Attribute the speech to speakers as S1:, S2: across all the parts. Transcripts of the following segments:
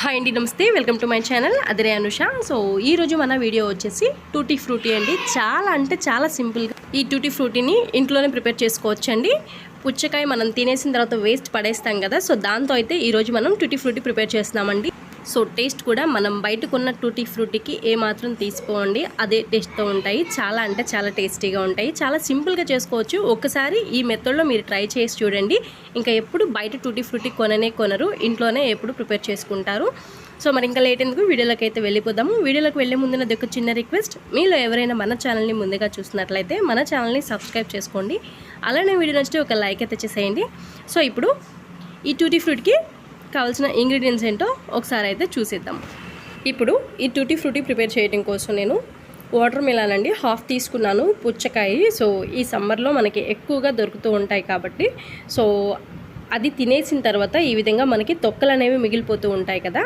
S1: Hi అండి నమస్తే. Welcome to my channel Adhire Anusha. So ఈ రోజు మన వీడియో వచ్చేసి టూటీ ఫ్రూటీ అండి. చాలా అంటే చాలా సింపుల్గా ఈ టూటీ ఫ్రూటీని ఇంట్లోనే ప్రిపేర్ చేసుకోవచ్చు అండి పుచ్చకాయ మనం తినేసిన తర్వాత వేస్ట్ పడేస్తాం కదా సో దాంతో అయితే ఈరోజు మనం టూటీ ఫ్రూటీ ప్రిపేర్ చేస్తున్నామండి. సో టేస్ట్ కూడా మనం బయటకున్న టూటీ ఫ్రూటీకి ఏ మాత్రం తీసుకోండి. అదే టేస్ట్తో ఉంటాయి. చాలా అంటే చాలా టేస్టీగా ఉంటాయి. చాలా సింపుల్గా చేసుకోవచ్చు. ఒకసారి ఈ మెథడ్లో మీరు ట్రై చేసి చూడండి. ఇంకా ఎప్పుడు బయట టూటీ ఫ్రూటీ కొననే కొనరు. ఇంట్లోనే ఎప్పుడు ప్రిపేర్ చేసుకుంటారు. సో మరి ఇంకా లేట్ ఎందుకు? వీడియోలోకి అయితే వెళ్ళిపోదాము. వీడియోలోకి వెళ్ళే ముందు నాది ఒక చిన్న రిక్వెస్ట్. మీలో ఎవరైనా మన ఛానల్ని ముందుగా చూస్తున్నట్లయితే మన ఛానల్ని సబ్స్క్రైబ్ చేసుకోండి. అలానే వీడియో నచ్చితే ఒక లైక్ అయితే చేసేయండి. సో ఇప్పుడు ఈ టూటీ ఫ్రూట్కి కావాల్సిన ఇంగ్రీడియంట్స్ ఏంటో ఒకసారి అయితే చూసేద్దాం. ఇప్పుడు ఈ టూటీ ఫ్రూటీ ప్రిపేర్ చేయడం కోసం నేను వాటర్ మిలాన్ అండి హాఫ్ తీసుకున్నాను పుచ్చకాయ. సో ఈ సమ్మర్లో మనకి ఎక్కువగా దొరుకుతూ ఉంటాయి కాబట్టి సో అది తినేసిన తర్వాత ఈ విధంగా మనకి తొక్కలు అనేవి మిగిలిపోతూ ఉంటాయి కదా.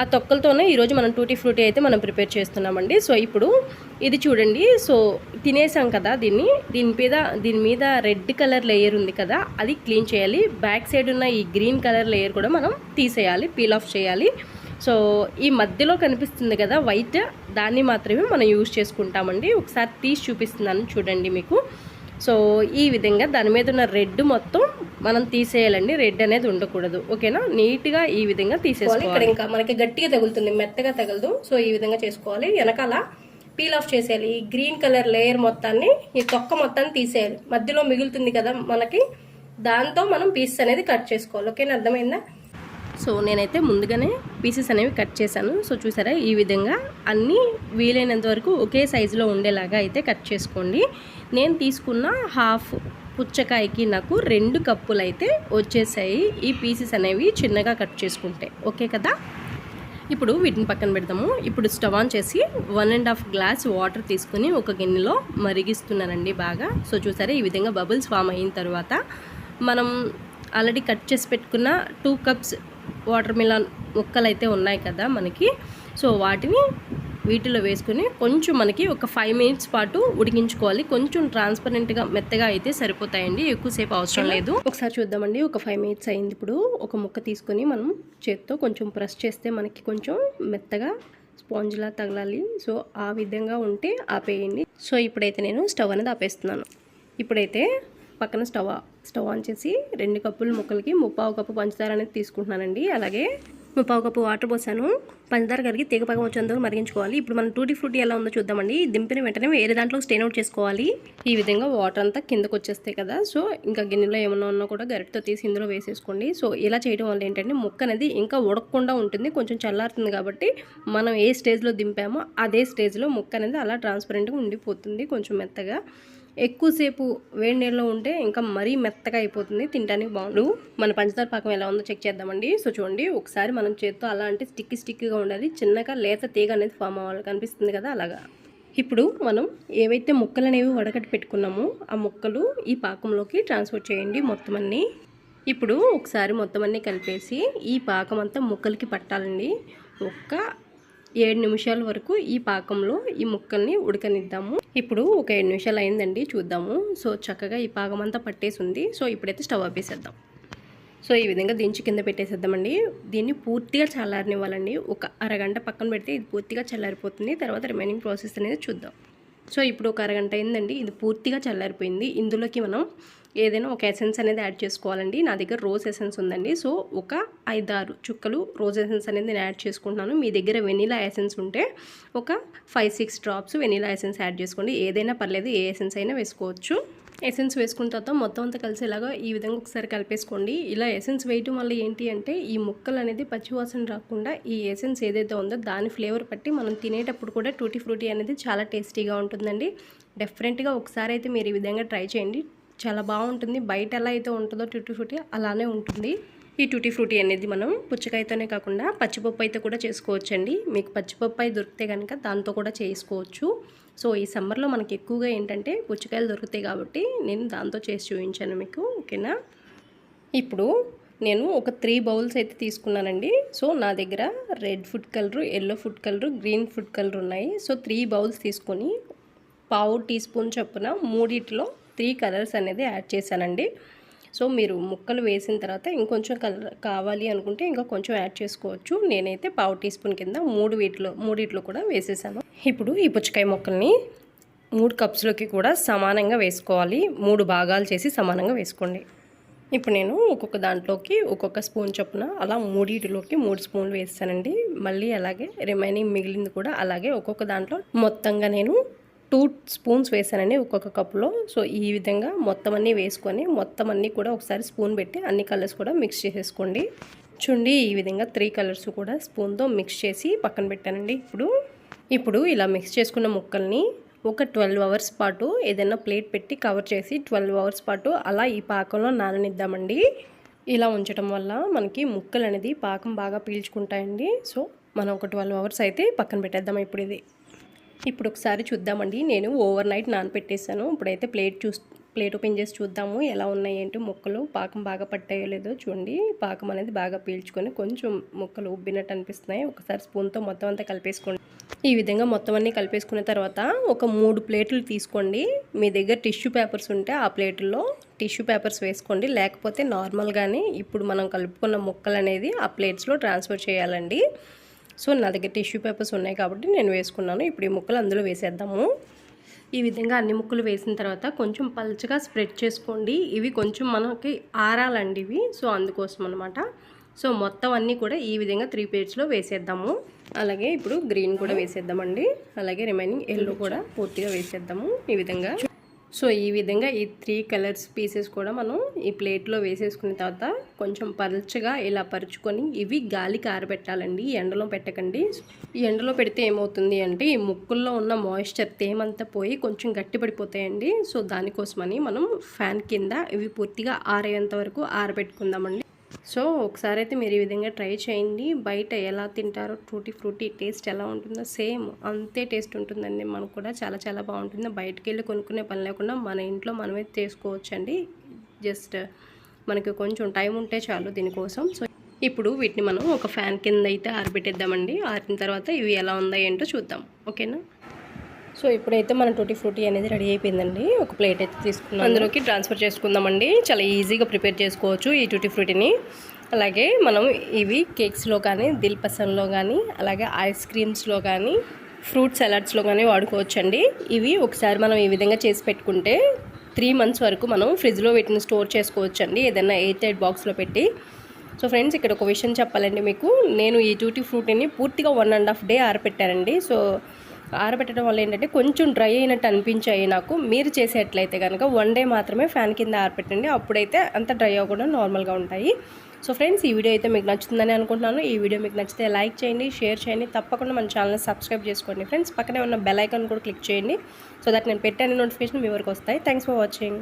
S1: ఆ తొక్కలతోనే ఈరోజు మనం టూటీ ఫ్రూటీ అయితే మనం ప్రిపేర్ చేస్తున్నామండి. సో ఇప్పుడు ఇది చూడండి. సో తినేసాం కదా దీన్ని. దీని మీద దీని మీద రెడ్ కలర్ లేయర్ ఉంది కదా అది క్లీన్ చేయాలి. బ్యాక్ సైడ్ ఉన్న ఈ గ్రీన్ కలర్ లేయర్ కూడా మనం తీసేయాలి పీల్ ఆఫ్ చేయాలి. సో ఈ మధ్యలో కనిపిస్తుంది కదా వైట్ దాన్ని మాత్రమే మనం యూజ్ చేసుకుంటామండి. ఒకసారి తీసి చూపిస్తున్నాను చూడండి మీకు. సో ఈ విధంగా దాని మీద ఉన్న రెడ్ మొత్తం మనం తీసేయాలండి. రెడ్ అనేది ఉండకూడదు. ఓకేనా? నీట్గా ఈ విధంగా తీసేసుకోవాలి. ఇక్కడ ఇంకా మనకి గట్టిగా తగులుతుంది. మెత్తగా తగలదు. సో ఈ విధంగా చేసుకోవాలి. వెనకాల పీల్ ఆఫ్ చేసేయాలి. ఈ గ్రీన్ కలర్ లేయర్ మొత్తాన్ని ఈ తొక్క మొత్తాన్ని తీసేయాలి. మధ్యలో మిగులుతుంది కదా మనకి. దాంతో మనం పీసెస్ అనేది కట్ చేసుకోవాలి. ఓకేనా? అర్థమైందా? సో నేనైతే ముందుగానే పీసెస్ అనేవి కట్ చేశాను. సో చూసారా? ఈ విధంగా అన్నీ వీలైనంత వరకు ఒకే సైజులో ఉండేలాగా అయితే కట్ చేసుకోండి. నేను తీసుకున్న హాఫ్ పుచ్చకాయకి నాకు రెండు కప్పులు అయితే వచ్చేసాయి. ఈ పీసెస్ అనేవి చిన్నగా కట్ చేసుకుంటే. ఓకే కదా? ఇప్పుడు వీటిని పక్కన పెడదాము. ఇప్పుడు స్టవ్ ఆన్ చేసి one and half glass water తీసుకుని ఒక గిన్నెలో మరిగిస్తున్నానండి బాగా. సో చూసారా ఈ విధంగా బబుల్స్ ఫామ్ అయిన తర్వాత మనం ఆల్రెడీ కట్ చేసి పెట్టుకున్న టూ కప్స్ వాటర్ మిలాన్ ముక్కలు అయితే ఉన్నాయి కదా మనకి. సో వాటిని వీటిలో వేసుకుని కొంచెం మనకి ఒక ఫైవ్ మినిట్స్ పాటు ఉడికించుకోవాలి. కొంచెం ట్రాన్స్పరెంట్గా మెత్తగా అయితే సరిపోతాయండి. ఎక్కువసేపు అవసరం లేదు. ఒకసారి చూద్దామండి. ఒక ఫైవ్ మినిట్స్ అయింది ఇప్పుడు. ఒక ముక్క తీసుకొని మనం చేత్తో కొంచెం ప్రెస్ చేస్తే మనకి కొంచెం మెత్తగా స్పాంజ్లా తగలాలి. సో ఆ విధంగా ఉంటే ఆపేయండి. సో ఇప్పుడైతే నేను స్టవ్ అనేది ఆపేస్తున్నాను. ఇప్పుడైతే పక్కన స్టవ్ స్టవ్ ఆన్ చేసి రెండు కప్పుల ముక్కలకి ముప్పావు కప్పు పంచదార అనేది తీసుకుంటున్నానండి. అలాగే పావు కప్పు వాటర్ పోసాను. పంచదార కరిగి తీగ పగం వచ్చేందుకు మరిగించుకోవాలి. ఇప్పుడు మనం టూటీ ఫ్రూటీ ఎలా ఉందో చూద్దామండి. దింపిన వెంటనే వేరే దాంట్లో స్టెయిన్ అవుట్ చేసుకోవాలి. ఈ విధంగా వాటర్ అంతా కిందకు వచ్చేస్తాయి కదా. సో ఇంకా గిన్నెలో ఏమన్నా ఉన్నా కూడా గరిటతో తీసి ఇందులో వేసేసుకోండి. సో ఇలా చేయడం వల్ల ఏంటంటే ముక్క అనేది ఇంకా ఉడకకుండా ఉంటుంది. కొంచెం చల్లారుతుంది కాబట్టి మనం ఏ స్టేజ్లో దింపామో అదే స్టేజ్లో ముక్క అనేది అలా ట్రాన్స్పరెంట్గా ఉండిపోతుంది కొంచెం మెత్తగా. ఎక్కువసేపు వేడి నీళ్ళలో ఉంటే ఇంకా మరీ మెత్తగా అయిపోతుంది తినడానికి బాగుండు మన పంచదార పాకం ఎలా ఉందో చెక్ చేద్దామండి. సో చూడండి ఒకసారి మనం చేత్తో అలా అంటే స్టిక్కి స్టిక్గా ఉండాలి. చిన్నగా లేత తీగ అనేది ఫామ్ అవ్వాలి కనిపిస్తుంది కదా అలాగా. ఇప్పుడు మనం ఏవైతే ముక్కలు అనేవి వడగట్టి పెట్టుకున్నామో ఆ ముక్కలు ఈ పాకంలోకి ట్రాన్స్ఫర్ చేయండి మొత్తం అన్నీ. ఇప్పుడు ఒకసారి మొత్తం అన్నీ కలిపేసి ఈ పాకం అంతా ముక్కలకి పట్టాలండి. ఒక్క ఏడు నిమిషాల వరకు ఈ పాకంలో ఈ ముక్కల్ని ఉడకనిద్దాము. ఇప్పుడు ఒక ఏడు నిమిషాలు అయిందండి చూద్దాము. సో చక్కగా ఈ పాకం అంతా పట్టేసి ఉంది సో ఇప్పుడైతే స్టవ్ ఆపేసేద్దాం. సో ఈ విధంగా దించి కింద పెట్టేసేద్దామండి. దీన్ని పూర్తిగా చల్లారనివ్వాలండి. ఒక అరగంట పక్కన పెడితే ఇది పూర్తిగా చల్లారిపోతుంది. తర్వాత రిమైనింగ్ ప్రాసెస్ అనేది చూద్దాం. సో ఇప్పుడు ఒక అరగంట అయిందండి. ఇది పూర్తిగా చల్లారిపోయింది. ఇందులోకి మనం ఏదైనా ఒక ఎసెన్స్ అనేది యాడ్ చేసుకోవాలండి. నా దగ్గర రోజ్ ఎసెన్స్ ఉందండి. సో ఒక ఐదారు చుక్కలు రోజ్ ఎసెన్స్ అనేది నేను యాడ్ చేసుకుంటున్నాను. మీ దగ్గర వెనీలా ఎసెన్స్ ఉంటే ఒక five six drops vanilla essence add చేసుకోండి. ఏదైనా పర్లేదు ఏ ఎసెన్స్ అయినా వేసుకోవచ్చు. ఎసెన్స్ వేసుకున్న తర్వాత మొత్తం అంతా కలిసేలాగా ఈ విధంగా ఒకసారి కలిపేసుకోండి. ఇలా ఎసెన్స్ వేయటం వల్ల ఏంటి అంటే ఈ ముక్కలు అనేది పచ్చివాసన రాకుండా ఈ ఎసెన్స్ ఏదైతే ఉందో దాని ఫ్లేవర్ బట్టి మనం తినేటప్పుడు కూడా టూటీ ఫ్రూటీ అనేది చాలా టేస్టీగా ఉంటుందండి. డెఫరెంట్గా ఒకసారి అయితే మీరు ఈ విధంగా ట్రై చేయండి. చాలా బాగుంటుంది. బయట ఎలా అయితే ఉంటుందో టూటీ ఫ్రూటీ అలానే ఉంటుంది. ఈ టూటీ ఫ్రూటీ అనేది మనం పుచ్చకాయతోనే కాకుండా పచ్చిపప్పు అయితే కూడా చేసుకోవచ్చండి. మీకు పచ్చిపప్పు దొరికితే కనుక దాంతో కూడా చేసుకోవచ్చు. సో ఈ సమ్మర్లో మనకి ఎక్కువగా ఏంటంటే పుచ్చకాయలు దొరుకుతాయి కాబట్టి నేను దాంతో చేసి చూపించాను మీకు ఓకేనా? ఇప్పుడు నేను ఒక త్రీ బౌల్స్ అయితే తీసుకున్నానండి. సో నా దగ్గర red food colour yellow food colour green food colour ఉన్నాయి. సో త్రీ బౌల్స్ తీసుకొని పావు టీ స్పూన్ చొప్పున మూడిట్లో త్రీ కలర్స్ అనేది యాడ్ చేశానండి. సో మీరు ముక్కలు వేసిన తర్వాత ఇంకొంచెం కలర్ కావాలి అనుకుంటే ఇంకా కొంచెం యాడ్ చేసుకోవచ్చు. నేనైతే పావు టీ స్పూన్ కింద మూడు వీటిలో మూడిట్లో కూడా వేసేసాను. ఇప్పుడు ఈ పుచ్చకాయ ముక్కల్ని మూడు కప్స్లోకి కూడా సమానంగా వేసుకోవాలి. మూడు భాగాలు చేసి సమానంగా వేసుకోండి. ఇప్పుడు నేను ఒక్కొక్క దాంట్లోకి ఒక్కొక్క స్పూన్ చొప్పున అలా మూడింటిలోకి మూడు స్పూన్లు వేస్తానండి. మళ్ళీ అలాగే రిమైనింగ్ మిగిలింది కూడా అలాగే ఒక్కొక్క దాంట్లో మొత్తంగా నేను టూ స్పూన్స్ వేసానండి ఒక్కొక్క కప్లో సో ఈ విధంగా మొత్తం అన్నీ వేసుకొని మొత్తం అన్నీ కూడా ఒకసారి స్పూన్ పెట్టి అన్ని కలర్స్ కూడా మిక్స్ చేసేసుకోండి. చూడండి ఈ విధంగా త్రీ కలర్స్ కూడా స్పూన్తో మిక్స్ చేసి పక్కన పెట్టానండి. ఇప్పుడు ఇప్పుడు ఇలా మిక్స్ చేసుకున్న ముక్కల్ని ఒక ట్వెల్వ్ అవర్స్ పాటు ఏదైనా ప్లేట్ పెట్టి కవర్ చేసి ట్వెల్వ్ అవర్స్ పాటు అలా ఈ పాకంలో నాననిద్దామండి. ఇలా ఉంచడం వల్ల మనకి ముక్కలు అనేది పాకం బాగా పీల్చుకుంటాయండి. సో మనం ఒక ట్వెల్వ్ అవర్స్ అయితే పక్కన పెట్టేద్దాం ఇప్పుడు ఇది. ఇప్పుడు ఒకసారి చూద్దామండి. నేను ఓవర్ నైట్ నానపెట్టేసాను ఇప్పుడైతే ప్లేట్ చూస్ ప్లేట్ ఓపెన్ చేసి చూద్దాము. ఎలా ఉన్నాయి ఏంటి ముక్కలు? పాకం బాగా పట్టాయో లేదో చూడండి. పాకం అనేది బాగా పీల్చుకొని కొంచెం ముక్కలు ఉబ్బినట్టు అనిపిస్తున్నాయి. ఒకసారి స్పూన్తో మొత్తం అంతా కలిపేసుకోండి. ఈ విధంగా మొత్తం అన్నీ కలిపేసుకున్న తర్వాత ఒక మూడు ప్లేట్లు తీసుకోండి. మీ దగ్గర టిష్యూ పేపర్స్ ఉంటే ఆ ప్లేట్లో టిష్యూ పేపర్స్ వేసుకోండి. లేకపోతే నార్మల్గానే ఇప్పుడు మనం కలుపుకున్న ముక్కలు అనేది ఆ ప్లేట్స్లో ట్రాన్స్ఫర్ చేయాలండి. సో నా దగ్గర టిష్యూ పేపర్స్ ఉన్నాయి కాబట్టి నేను వేసుకున్నాను. ఇప్పుడు ఈ ముక్కలు అందులో వేసేద్దాము. ఈ విధంగా అన్ని ముక్కలు వేసిన తర్వాత కొంచెం పల్చగా స్ప్రెడ్ చేసుకోండి. ఇవి కొంచెం మనకి ఆరాలండి ఇవి. సో అందుకోసం అనమాట సో మొత్తం అన్నీ కూడా ఈ విధంగా త్రీ ప్లేట్స్లో వేసేద్దాము. అలాగే ఇప్పుడు గ్రీన్ కూడా వేసేద్దామండి. అలాగే రిమైనింగ్ ఎల్లో కూడా పూర్తిగా వేసేద్దాము ఈ విధంగా. సో ఈ విధంగా ఈ త్రీ కలర్స్ పీసెస్ కూడా మనం ఈ ప్లేట్లో వేసేసుకున్న తర్వాత కొంచెం పరచగా ఇలా పరుచుకొని ఇవి గాలికి ఆరబెట్టాలండి ఎండలో పెట్టకండి. ఈ ఎండలో పెడితే ఏమవుతుంది అంటే ఈ ముక్కుల్లో ఉన్న మాయిశ్చర్ తేమంతా పోయి కొంచెం గట్టిపడిపోతాయండి. సో దానికోసమని మనం ఫ్యాన్ కింద ఇవి పూర్తిగా ఆరేంత వరకు ఆరబెట్టుకుందామండి. సో ఒకసారి అయితే మీరు ఈ విధంగా ట్రై చేయండి. బయట ఎలా తింటారో ఫ్రూటీ ఫ్రూటీ టేస్ట్ ఎలా ఉంటుందో సేమ్ అంతే టేస్ట్ ఉంటుందండి. మనకు కూడా చాలా చాలా బాగుంటుంది. బయటకు వెళ్ళి కొనుక్కునే పని లేకుండా మన ఇంట్లో మనమే చేసుకోవచ్చండి. జస్ట్ మనకి కొంచెం టైం ఉంటే చాలు దీనికోసం. సో ఇప్పుడు వీటిని మనం ఒక ఫ్యాన్ కింద అయితే ఆరబెట్టేద్దామండి. ఆరిన తర్వాత ఇవి ఎలా ఉందో ఏంటో చూద్దాం. ఓకేనా? సో ఇప్పుడైతే మన టూటీ ఫ్రూటీ అనేది రెడీ అయిపోయిందండి. ఒక ప్లేట్ అయితే తీసుకున్నాం అందులోకి ట్రాన్స్ఫర్ చేసుకుందామండి. చాలా ఈజీగా ప్రిపేర్ చేసుకోవచ్చు ఈ టూటీ ఫ్రూటీని. అలాగే మనం ఇవి కేక్స్లో కానీ దిల్ పసన్లో కానీ అలాగే ఐస్ క్రీమ్స్లో కానీ ఫ్రూట్ సలాడ్స్లో కానీ వాడుకోవచ్చండి. ఇవి ఒకసారి మనం ఈ విధంగా చేసి పెట్టుకుంటే త్రీ మంత్స్ వరకు మనం ఫ్రిడ్జ్లో వీటిని స్టోర్ చేసుకోవచ్చండి. ఏదైనా ఎయిట్ ఎయిట్ బాక్స్లో పెట్టి. సో ఫ్రెండ్స్ ఇక్కడ ఒక విషయం చెప్పాలండి మీకు. నేను ఈ టూటీ ఫ్రూటీని పూర్తిగా వన్ అండ్ హాఫ్ డే ఆరపెట్టానండి. సో ఆరబెట్టడం వల్ల ఏంటంటే కొంచెం డ్రై అయినట్టు అనిపించాయి నాకు. మీరు చేసేట్లయితే కనుక వన్ డే మాత్రమే ఫ్యాన్ కింద ఆరబెట్టండి. అప్పుడైతే అంత డ్రై అవ్వకుండా నార్మల్గా ఉంటాయి. సో ఫ్రెండ్స్ ఈ వీడియో అయితే మీకు నచ్చుతుందని అనుకుంటున్నాను. ఈ వీడియో మీకు నచ్చితే లైక్ చేయండి షేర్ చేయండి. తప్పకుండా మన ఛానల్ని సబ్స్క్రైబ్ చేసుకోండి. ఫ్రెండ్స్ పక్కనే ఉన్న బెల్ ఐకాన్ కూడా క్లిక్ చేయండి. సో దట్ నేను పెట్టాను నోటిఫికేషన్ మీ వరకు వస్తాయి. Thanks for watching.